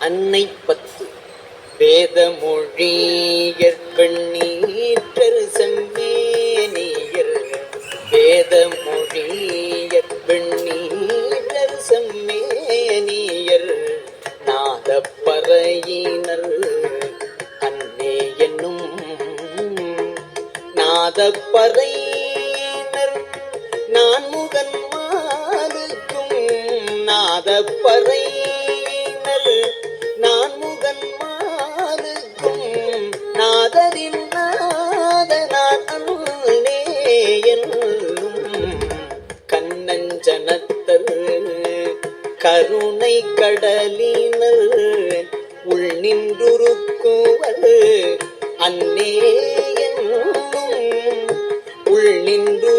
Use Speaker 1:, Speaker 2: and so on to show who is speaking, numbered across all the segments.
Speaker 1: அன்னை பத்து வேத மொழியற் பெண்ணீற்றர் செம்மேனியர் வேத மொழியற் பெண்ணீற்றர் செம்மேனியர் நாதப்பறையினர் அன்னே என்னும் நாதப்பறையினர். நான் முகன் மாலுக்கும் நாதப்பறையினர் கருணை கடலினர் உள் நின்றுருக்குவர் அன்னே என்னும் உள் நின்று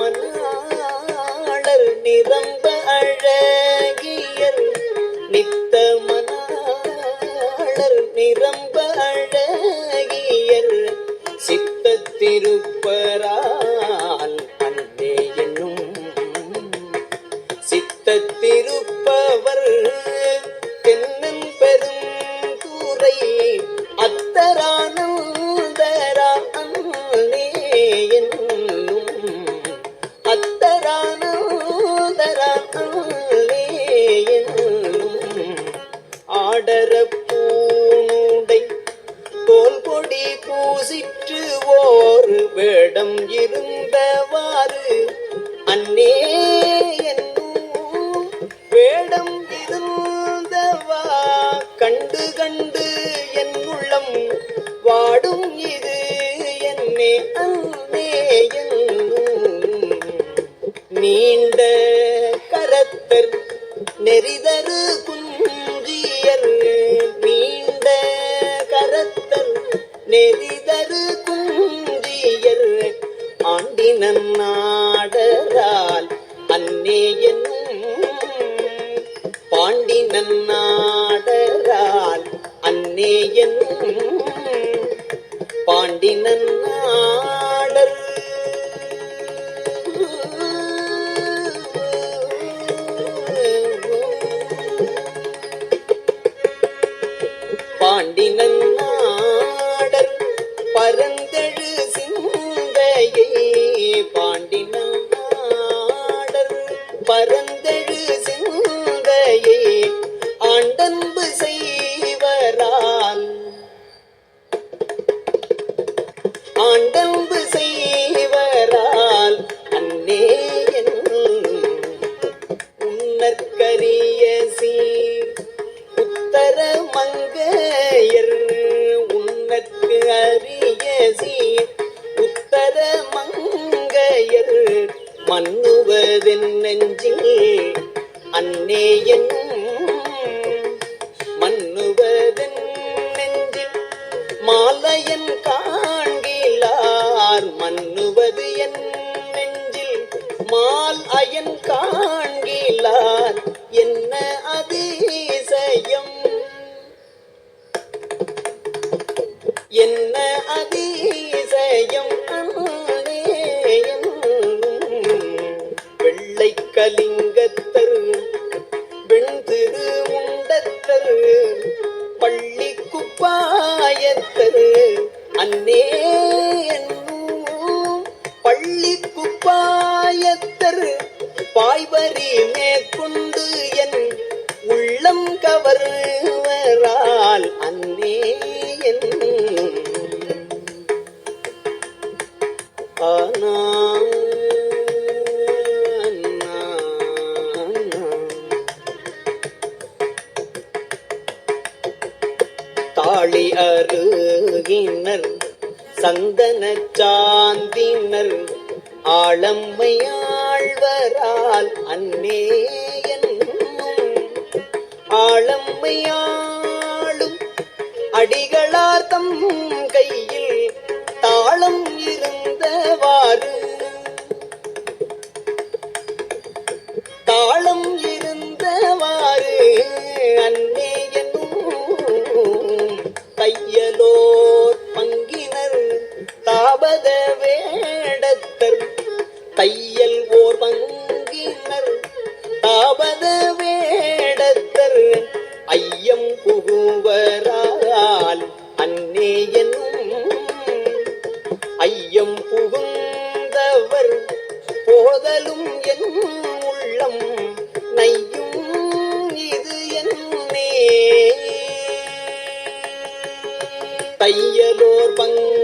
Speaker 1: மலர் நிரம்ப அழகியர் நித்த ஒரு வேடம் இருந்தவாறு அன்னே என்னும் வேடம் இருந்தவா கண்டு கண்டு என் உள்ளம் வாடும் இது என்னே அன்னே என்னும் நீண்ட கரத்தர் நெறிதரு குஞ்சியர் நீண்ட கரத்தர் நெறிதரு குஞ்சியர் ஆண்டினன் அன்னே என்னும் பாண்டினன் நாடரால் அன்னே என்னும் பாண்டினன் நாடர். பாண்டினன் உத்தர மங்கையர் உன்னற்கு அரிய உத்தர மங்கையர் மன்னுவதென் நெஞ்சில் அன்னே என் பாய்வரி மேற்கொண்டு என் உள்ளம் கவர்வரால் அந்தே என்னும் ஆனா தாளி அருகினர் சந்தன சாந்தினர் ஆளம்மையா ஆளம்மையாழ்வரால் அன்னே என்னும் ஆளம்மையாளும் அடிகளார்த்தம் கையில் தாளம் இருந்தவாறு உடலும் என் உள்ளம் நையும் இது என்னே. தையலோர் பங்கு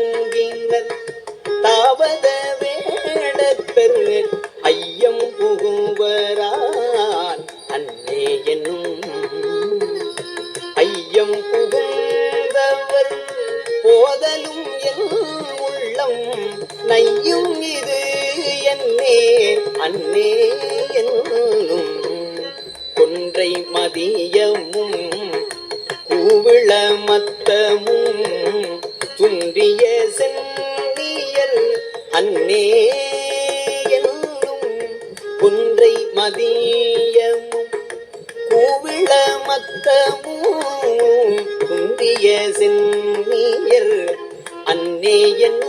Speaker 1: சென்னியல் அன்னே என்னும் குன்றை மதியமும் கூவிள மத்தமும் குந்திய சென்னியல் அன்னே என்னும்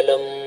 Speaker 1: alam